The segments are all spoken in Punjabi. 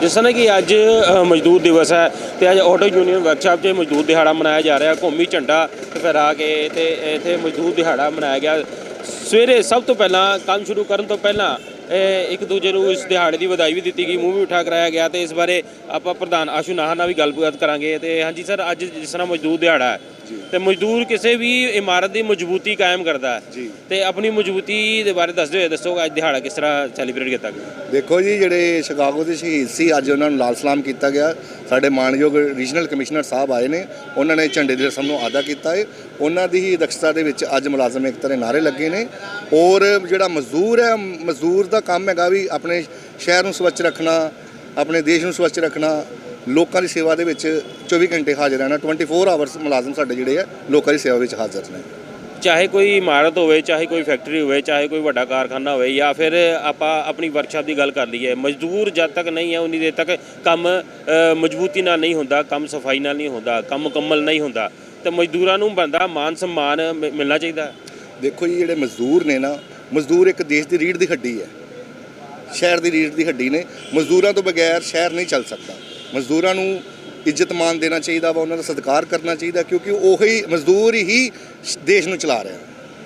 ਜਿਸ ਤਰ੍ਹਾਂ ਕਿ ਅੱਜ ਮਜ਼ਦੂਰ ਦਿਵਸ ਹੈ ਤੇ ਅੱਜ ਆਟੋ ਯੂਨੀਅਨ ਵਰਕਸ਼ਾਪ 'ਚ ਮਜ਼ਦੂਰ ਦਿਹਾੜਾ ਮਨਾਇਆ ਜਾ ਰਿਹਾ ਕੌਮੀ ਝੰਡਾ ਫਹਿਰਾ ਕੇ ਤੇ ਇੱਥੇ ਮਜ਼ਦੂਰ ਦਿਹਾੜਾ ਮਨਾਇਆ ਗਿਆ। ਸਵੇਰੇ ਸਭ ਤੋਂ ਪਹਿਲਾਂ, ਕੰਮ ਸ਼ੁਰੂ ਕਰਨ ਤੋਂ ਪਹਿਲਾਂ ਇੱਕ ਦੂਜੇ ਨੂੰ ਇਸ ਦਿਹਾੜੇ ਦੀ ਵਧਾਈ ਵੀ ਦਿੱਤੀ ਗਈ, ਮੂੰਹ ਵੀ ਉਠਾ ਕਰਾਇਆ ਗਿਆ ਤੇ ਇਸ ਬਾਰੇ ਆਪਾਂ ਪ੍ਰਧਾਨ ਆਸ਼ੂ ਨਾਹਾ ਨਾਲ ਵੀ ਗੱਲਬਾਤ ਕਰਾਂਗੇ ਤੇ ਹਾਂਜੀ ਸਰ, ਅੱਜ ਜਿਸ ਤਰ੍ਹਾਂ ਮਜ਼ਦੂਰ ਦਿਹਾੜਾ ਹੈ ਤੇ ਮਜ਼ਦੂਰ ਕਿਸੇ ਵੀ ਇਮਾਰਤ ਦੀ ਮਜ਼ਬੂਤੀ ਕਾਇਮ ਕਰਦਾ ਹੈ। ਤੇ ਆਪਣੀ ਮਜ਼ਬੂਤੀ ਦੇ ਬਾਰੇ ਦੱਸਦੇ ਹੋਏ ਦੱਸੋ ਅੱਜ ਦਿਹਾੜਾ ਕਿਸ ਤਰ੍ਹਾਂ ਸੈਲੀਬ੍ਰੇਟ ਕੀਤਾ ਗਿਆ? ਦੇਖੋ ਜੀ ਜਿਹੜੇ ਸ਼ਿਕਾਗੋ ਦੇ ਸ਼ਹੀਦ ਸੀ ਅੱਜ ਉਹਨਾਂ ਨੂੰ ਲਾਲ ਸਲਾਮ ਕੀਤਾ ਗਿਆ। ਸਾਡੇ ਮਾਨਯੋਗ ਰੀਜਨਲ ਕਮਿਸ਼ਨਰ ਸਾਹਿਬ ਆਏ ਨੇ। ਉਹਨਾਂ ਨੇ ਝੰਡੇ ਦੀ ਰਸਮ ਨੂੰ ਅਦਾ ਕੀਤਾ ਹੈ ਉਹਨਾਂ ਦੀ ਹੀ ਦਖਤਾ ਦੇ ਵਿੱਚ ਅੱਜ ਮੁਲਾਜ਼ਮ ਇੱਕ ਤਰ੍ਹਾਂ ਨਾਰੇ ਲੱਗੇ ਨੇ। ਔਰ ਜਿਹੜਾ ਮਜ਼ਦੂਰ ਹੈ ਮਜ਼ਦੂਰ ਦਾ ਕੰਮ ਹੈਗਾ ਵੀ ਆਪਣੇ ਸ਼ਹਿਰ ਨੂੰ ਸਵੱਛ ਰੱਖਣਾ ਆਪਣੇ ਦੇਸ਼ ਨੂੰ ਸਵੱਛ ਰੱਖਣਾ। ਲੋਕਾਂ ਦੀ ਸੇਵਾ ਦੇ ਵਿੱਚ 24 ਘੰਟੇ ਹਾਜ਼ਰ ਰਹਿਣਾ 24 ਆਵਰਸ ਮੁਲਾਜ਼ਮ ਸਾਡੇ ਜਿਹੜੇ ਆ ਲੋਕਾਂ ਦੀ ਸੇਵਾ ਵਿੱਚ ਹਾਜ਼ਰ ਨੇ। ਚਾਹੇ ਕੋਈ ਇਮਾਰਤ ਹੋਵੇ ਚਾਹੇ ਕੋਈ ਫੈਕਟਰੀ ਹੋਵੇ ਚਾਹੇ ਕੋਈ ਵੱਡਾ ਕਾਰਖਾਨਾ ਹੋਵੇ ਜਾਂ ਫਿਰ ਆਪਾਂ ਆਪਣੀ ਵਰਕਸ਼ਾਪ ਦੀ ਗੱਲ ਕਰ ਲਈਏ ਮਜ਼ਦੂਰ ਜਦ ਤੱਕ ਨਹੀਂ ਹੈ ਉਨੀ ਦੇਰ ਤੱਕ ਕੰਮ ਮਜ਼ਬੂਤੀ ਨਾਲ ਨਹੀਂ ਹੁੰਦਾ ਕੰਮ ਸਫ਼ਾਈ ਨਾਲ ਨਹੀਂ ਹੁੰਦਾ ਕੰਮ ਮੁਕੰਮਲ ਨਹੀਂ ਹੁੰਦਾ। ਤੇ ਮਜ਼ਦੂਰਾਂ ਨੂੰ ਬੰਦਾ ਮਾਨ ਸਨਮਾਨ ਮਿਲਣਾ ਚਾਹੀਦਾ। ਦੇਖੋ ਜੀ ਜਿਹੜੇ ਮਜ਼ਦੂਰ ਨੇ ਨਾ ਮਜ਼ਦੂਰ ਇੱਕ ਦੇਸ਼ ਦੀ ਰੀੜ੍ਹ ਦੀ ਹੱਡੀ ਹੈ। ਸ਼ਹਿਰ ਦੀ ਰੀੜ੍ਹ ਦੀ ਹੱਡੀ ਨੇ ਮਜ਼ਦੂਰਾਂ ਤੋਂ ਬਗੈਰ ਸ਼ਹਿਰ ਨਹੀਂ ਚੱਲ ਸਕਦਾ। ਮਜ਼ਦੂਰਾਂ ਨੂੰ ਇੱਜ਼ਤ ਮਾਨ ਦੇਣਾ ਚਾਹੀਦਾ ਵਾ ਉਹਨਾਂ ਦਾ ਸਤਿਕਾਰ ਕਰਨਾ ਚਾਹੀਦਾ ਕਿਉਂਕਿ ਉਹੀ ਮਜ਼ਦੂਰ ਹੀ ਦੇਸ਼ ਨੂੰ ਚਲਾ ਰਿਹਾ।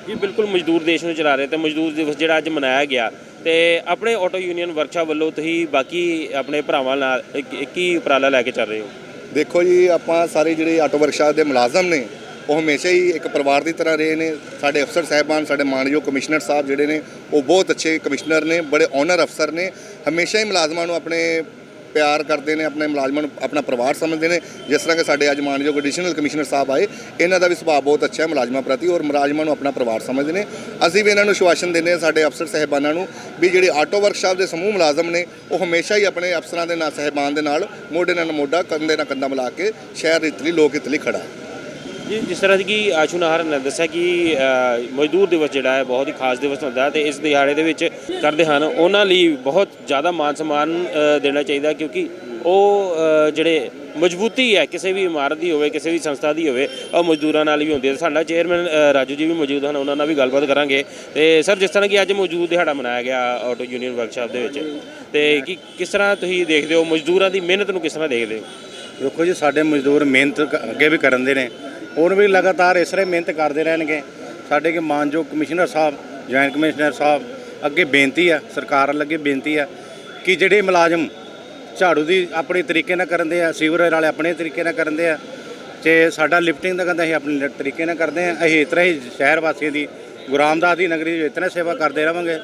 ਜੀ ਬਿਲਕੁਲ ਮਜ਼ਦੂਰ ਦੇਸ਼ ਨੂੰ ਚਲਾ ਰਹੇ ਤੇ ਮਜ਼ਦੂਰ ਦਿਵਸ ਜਿਹੜਾ ਅੱਜ ਮਨਾਇਆ ਗਿਆ ਤੇ ਆਪਣੇ ਆਟੋ ਯੂਨੀਅਨ ਵਰਕਸ਼ਾਪ ਵੱਲੋਂ ਤੁਸੀਂ ਬਾਕੀ ਆਪਣੇ ਭਰਾਵਾਂ ਨਾਲ ਇੱਕ- ਕੀ ਉਪਰਾਲਾ ਲੈ ਕੇ ਚੱਲ ਰਹੇ ਹੋ? ਦੇਖੋ ਜੀ ਆਪਾਂ ਸਾਰੇ ਜਿਹੜੇ ਆਟੋ ਵਰਕਸ਼ਾਪ ਦੇ ਮੁਲਾਜ਼ਮ ਨੇ ਉਹ ਹਮੇਸ਼ਾ ਹੀ ਇੱਕ ਪਰਿਵਾਰ ਦੀ ਤਰ੍ਹਾਂ ਰਹੇ ਨੇ। ਸਾਡੇ ਅਫਸਰ ਸਾਹਿਬਾਨ ਸਾਡੇ ਮਾਨਯੋਗ ਕਮਿਸ਼ਨਰ ਸਾਹਿਬ ਜਿਹੜੇ ਨੇ ਉਹ ਬਹੁਤ ਅੱਛੇ ਕਮਿਸ਼ਨਰ ਨੇ ਬੜੇ ਓਨਰ ਅਫਸਰ ਨੇ। ਹਮੇਸ਼ਾ ਹੀ ਮੁਲਾਜ਼ਮਾਂ ਨੂੰ ਆਪਣੇ ਪਿਆਰ ਕਰਦੇ ਨੇ, ਆਪਣੇ ਮੁਲਾਜ਼ਮਾਂ ਨੂੰ ਆਪਣਾ ਪਰਿਵਾਰ ਸਮਝਦੇ ਨੇ। ਜਿਸ ਤਰ੍ਹਾਂ ਕਿ ਸਾਡੇ ਅੱਜ ਮਾਨਯੋਗ ਐਡੀਸ਼ਨਲ ਕਮਿਸ਼ਨਰ ਸਾਹਿਬ ਆਏ, ਇਹਨਾਂ ਦਾ ਵੀ ਸੁਭਾਅ ਬਹੁਤ ਅੱਛਾ ਹੈ ਮੁਲਾਜ਼ਮਾਂ ਪ੍ਰਤੀ ਔਰ ਮੁਲਾਜ਼ਮਾਂ ਨੂੰ ਆਪਣਾ ਪਰਿਵਾਰ ਸਮਝਦੇ ਨੇ। ਅਸੀਂ ਵੀ ਇਹਨਾਂ ਨੂੰ ਸ਼ਵਾਸ਼ਨ ਦਿੰਦੇ ਹਾਂ ਸਾਡੇ ਅਫਸਰ ਸਾਹਿਬਾਨਾਂ ਨੂੰ ਵੀ ਜਿਹੜੇ ਆਟੋ ਵਰਕਸ਼ਾਪ ਦੇ ਸਮੂਹ ਮੁਲਾਜ਼ਮ ਨੇ, ਉਹ ਹਮੇਸ਼ਾ ਹੀ ਆਪਣੇ ਅਫਸਰਾਂ ਦੇ ਨਾਲ, ਸਹਿਬਾਨ ਦੇ ਨਾਲ, ਮੋਢੇ ਨਾਲ ਮੋਢਾ, ਕੰਧੇ ਨਾਲ ਕੰਧਾ ਮਿਲਾ ਕੇ ਸ਼ਹਿਰ ਹਿੱਤ ਲੋਕ ਹਿੱਤ ਲਈ ਖੜਾ ਹੈ। ਜੀ, ਜਿਸ ਤਰ੍ਹਾਂ ਕਿ ਆਸ਼ੂ ਨਾਹਰ ਨੇ ਦੱਸਿਆ ਕਿ ਮਜ਼ਦੂਰ ਦਿਵਸ ਜਿਹੜਾ ਹੈ, ਬਹੁਤ ਹੀ ਖਾਸ ਦਿਵਸ ਹੁੰਦਾ ਹੈ ਤੇ ਇਸ ਦਿਹਾੜੇ ਦੇ ਵਿੱਚ ਕਰਦੇ ਹਨ। ਉਹਨਾਂ ਲਈ ਬਹੁਤ ਜ਼ਿਆਦਾ ਮਾਨ ਸਨਮਾਨ ਦੇਣਾ ਚਾਹੀਦਾ ਕਿਉਂਕਿ ਉਹ ਜਿਹੜੇ ਮਜ਼ਬੂਤੀ ਹੈ, ਕਿਸੇ ਵੀ ਇਮਾਰਤ ਦੀ ਹੋਵੇ, ਕਿਸੇ ਵੀ ਸੰਸਥਾ ਦੀ ਹੋਵੇ, ਉਹ ਮਜ਼ਦੂਰਾਂ ਨਾਲ ਵੀ ਹੁੰਦੀ ਹੈ। ਸਾਡਾ ਚੇਅਰਮੈਨ ਰਾਜੂ ਜੀ ਵੀ ਮੌਜੂਦ ਹਨ, ਉਹਨਾਂ ਨਾਲ ਵੀ ਗੱਲਬਾਤ ਕਰਾਂਗੇ। ਤੇ ਸਰ, ਜਿਸ ਤਰ੍ਹਾਂ ਕਿ ਅੱਜ ਮੌਜੂਦ ਦਿਹਾੜਾ ਮਨਾਇਆ ਗਿਆ ਆਟੋ ਯੂਨੀਅਨ ਵਰਕਸ਼ਾਪ ਦੇ ਵਿੱਚ, ਤੇ ਕੀ ਕਿਸ ਤਰ੍ਹਾਂ ਤੁਸੀਂ ਦੇਖਦੇ ਹੋ, ਮਜ਼ਦੂਰਾਂ ਦੀ ਮਿਹਨਤ ਨੂੰ ਕਿਸ ਤਰ੍ਹਾਂ ਦੇਖਦੇ ਹੋ? ਦੇਖੋ ਜੀ, ਸਾਡੇ ਮਜ਼ਦੂਰ ਮਿਹਨਤ ਅੱਗੇ ਵੀ ਕਰਨ ਦੇ ਨੇ। ਹੋਰ ਵੀ ਲਗਾਤਾਰ ਇਸ ਤਰ੍ਹਾਂ ਹੀ ਮਿਹਨਤ ਕਰਦੇ ਰਹਿਣਗੇ। ਸਾਡੇ ਕੇ ਮਾਨਯੋਗ ਕਮਿਸ਼ਨਰ ਸਾਹਿਬ, ਜੁਆਇੰਟ ਕਮਿਸ਼ਨਰ ਸਾਹਿਬ ਅੱਗੇ ਬੇਨਤੀ ਆ, ਸਰਕਾਰ ਵੱਲ ਅੱਗੇ ਬੇਨਤੀ ਆ ਕਿ ਜਿਹੜੇ ਮੁਲਾਜ਼ਮ ਝਾੜੂ ਦੀ ਆਪਣੇ ਤਰੀਕੇ ਨਾਲ ਕਰਨ ਦੇ ਆ, ਸੀਵਰੇਜ ਵਾਲੇ ਆਪਣੇ ਤਰੀਕੇ ਨਾਲ ਕਰਨ ਦੇ ਆ, ਤੇ ਸਾਡਾ ਲਿਫਟਿੰਗ ਦਾ ਕਹਿੰਦਾ ਅਸੀਂ ਆਪਣੇ ਤਰੀਕੇ ਨਾਲ ਕਰਦੇ ਆ, ਅਸੀਂ ਇਸ ਤਰ੍ਹਾਂ ਹੀ ਸ਼ਹਿਰ ਵਾਸੀਆਂ ਦੀ ਗੁਰੂ ਦੀ ਨਗਰੀ ਦੀ ਇਸ ਤਰ੍ਹਾਂ ਸੇਵਾ ਕਰਦੇ ਰਵਾਂਗੇ।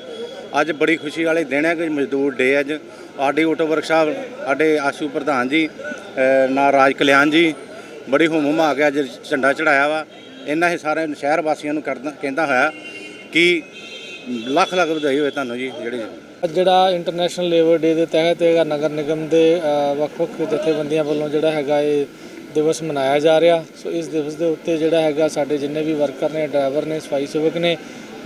ਅੱਜ ਬੜੀ ਖੁਸ਼ੀ ਵਾਲੇ ਦਿਨ ਹੈ ਕਿ ਮਜ਼ਦੂਰ ਡੇ ਅੱਜ। ਸਾਡੀ ਆਟੋ ਵਰਕਸ਼ਾਪ, ਸਾਡੇ ਆਸ਼ੂ ਪ੍ਰਧਾਨ ਜੀ ਨਾ ਰਾਜ ਕਲਿਆਣ ਜੀ ਬੜੀ ਹੁਮ ਹੁਮਾ ਕੇ ਅੱਜ ਝੰਡਾ ਚੜਾਇਆ ਵਾ। ਇਹਨਾਂ ਹੀ ਸਾਰੇ ਸ਼ਹਿਰ ਵਾਸੀਆਂ ਨੂੰ ਕਰਦਾ, ਕਹਿੰਦਾ ਹੋਇਆ ਕਿ ਲੱਖ ਲੱਖ ਵਧਾਈ ਹੋਵੇ ਤੁਹਾਨੂੰ ਜੀ, ਜਿਹੜੀ ਅੱਜ ਜਿਹੜਾ ਇੰਟਰਨੈਸ਼ਨਲ ਲੇਬਰ ਡੇ ਦੇ ਤਹਿਤ ਹੈਗਾ ਨਗਰ ਨਿਗਮ ਦੇ ਵੱਖ-ਵੱਖ ਜਥੇਬੰਦੀਆਂ ਵੱਲੋਂ ਜਿਹੜਾ ਹੈਗਾ ਇਹ ਦਿਵਸ ਮਨਾਇਆ ਜਾ ਰਿਹਾ। ਸੋ ਇਸ ਦਿਵਸ ਦੇ ਉੱਤੇ ਜਿਹੜਾ ਹੈਗਾ ਸਾਡੇ ਜਿੰਨੇ ਵੀ ਵਰਕਰ ਨੇ, ਡਰਾਈਵਰ ਨੇ, ਸਫ਼ਾਈ ਸੇਵਕ ਨੇ,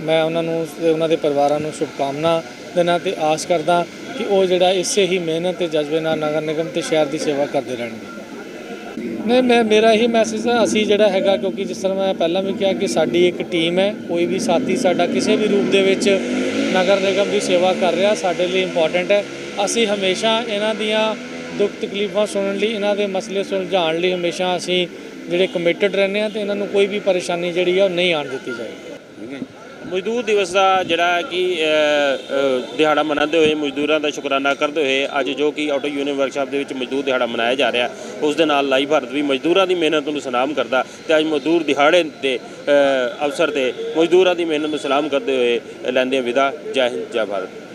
ਮੈਂ ਉਹਨਾਂ ਨੂੰ ਤੇ ਉਹਨਾਂ ਦੇ ਪਰਿਵਾਰਾਂ ਨੂੰ ਸ਼ੁਭਕਾਮਨਾ ਦੇਣਾ ਤੇ ਆਸ ਕਰਦਾ ਕਿ ਉਹ ਜਿਹੜਾ ਇਸੇ ਹੀ ਮਿਹਨਤ ਤੇ ਜਜ਼ਬੇ ਨਾਲ ਨਗਰ ਨਿਗਮ ਤੇ ਸ਼ਹਿਰ ਦੀ ਸੇਵਾ ਕਰਦੇ ਰਹਿਣਗੇ। ਨਹੀਂ, ਮੈਂ, ਮੇਰਾ ਹੀ ਮੈਸੇਜ ਹੈ ਅਸੀਂ ਜਿਹੜਾ ਹੈਗਾ, ਕਿਉਂਕਿ ਜਿਸ ਤਰ੍ਹਾਂ ਮੈਂ ਪਹਿਲਾਂ ਵੀ ਕਿਹਾ ਕਿ ਸਾਡੀ ਇੱਕ ਟੀਮ ਹੈ, ਕੋਈ ਵੀ ਸਾਥੀ ਸਾਡਾ ਕਿਸੇ ਵੀ ਰੂਪ ਦੇ ਵਿੱਚ ਨਗਰ ਨਿਗਮ ਦੀ ਸੇਵਾ ਕਰ ਰਿਹਾ, ਸਾਡੇ ਲਈ ਇੰਪੋਰਟੈਂਟ ਹੈ। ਅਸੀਂ ਹਮੇਸ਼ਾ ਇਹਨਾਂ ਦੀਆਂ ਦੁੱਖ ਤਕਲੀਫਾਂ ਸੁਣਨ ਲਈ, ਇਹਨਾਂ ਦੇ ਮਸਲੇ ਸੁਲਝਾਉਣ ਲਈ ਹਮੇਸ਼ਾ ਅਸੀਂ ਜਿਹੜੇ ਕਮਿਟਡ ਰਹਿੰਦੇ ਹਾਂ, ਤੇ ਇਹਨਾਂ ਨੂੰ ਕੋਈ ਵੀ ਪਰੇਸ਼ਾਨੀ ਜਿਹੜੀ ਆ, ਉਹ ਨਹੀਂ ਆਉਣ ਦਿੱਤੀ ਜਾਏਗੀ। ਮਜ਼ਦੂਰ ਦਿਵਸ ਦਾ ਜਿਹੜਾ ਕਿ ਦਿਹਾੜਾ ਮਨਾਉਂਦੇ ਹੋਏ ਮਜ਼ਦੂਰਾਂ ਦਾ ਸ਼ੁਕਰਾਨਾ ਕਰਦੇ ਹੋਏ ਅੱਜ ਜੋ ਕਿ ਆਟੋ ਯੂਨੀਅਨ ਵਰਕਸ਼ਾਪ ਦੇ ਵਿੱਚ ਮਜ਼ਦੂਰ ਦਿਹਾੜਾ ਮਨਾਇਆ ਜਾ ਰਿਹਾ, ਉਸ ਦੇ ਨਾਲ ਲਾਈਵ ਭਾਰਤ ਵੀ ਮਜ਼ਦੂਰਾਂ ਦੀ ਮਿਹਨਤ ਨੂੰ ਸਲਾਮ ਕਰਦਾ ਤੇ ਅੱਜ ਮਜ਼ਦੂਰ ਦਿਹਾੜੇ ਦੇ ਅਵਸਰ ਤੇ ਮਜ਼ਦੂਰਾਂ ਦੀ ਮਿਹਨਤ ਨੂੰ ਸਲਾਮ ਕਰਦੇ ਹੋਏ ਲੈਂਦੇ ਵਿਦਾ, ਜੈ ਹਿੰਦ, ਜੈ ਭਾਰਤ।